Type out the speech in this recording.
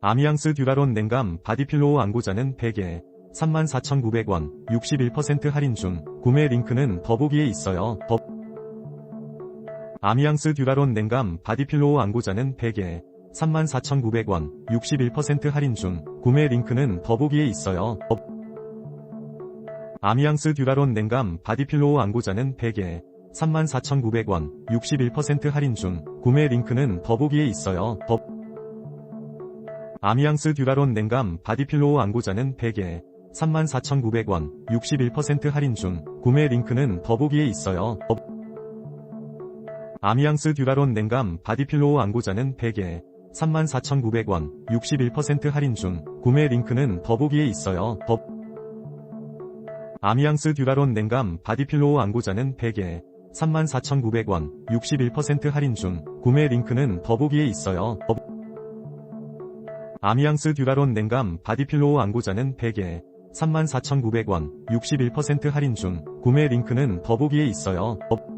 아미앙스 듀라론 냉감 바디필로우 안고자는 100에 34,900원 61% 할인 중 구매 링크는 더보기에 있어요. 더... 아미앙스 듀라론 냉감 바디필로우 안고자는 100에 34,900원 61% 할인 중 구매 링크는 더보기에 있어요. 더... 아미앙스 듀라론 냉감 바디필로우 안고자는 100에 34,900원 61% 할인 중 구매 링크는 더보기에 있어요. 더... 아미앙스 듀라론 냉감 바디필로우 안고자는 100에 34,900원 61% 할인 중 구매 링크는 더보기에 있어요. 더... 아미앙스 듀라론 냉감 바디필로우 안고자는 100에 34,900원 61% 할인 중 구매 링크는 더보기에 있어요. 더... 아미앙스 듀라론 냉감 바디필로우 안고자는 100에 34,900원 61% 할인 중 구매 링크는 더보기에 있어요. 더... 아미앙스 듀라론 냉감 바디필로우 안고자는 100에 34,900원 61% 할인 중 구매 링크는 더보기에 있어요. 더...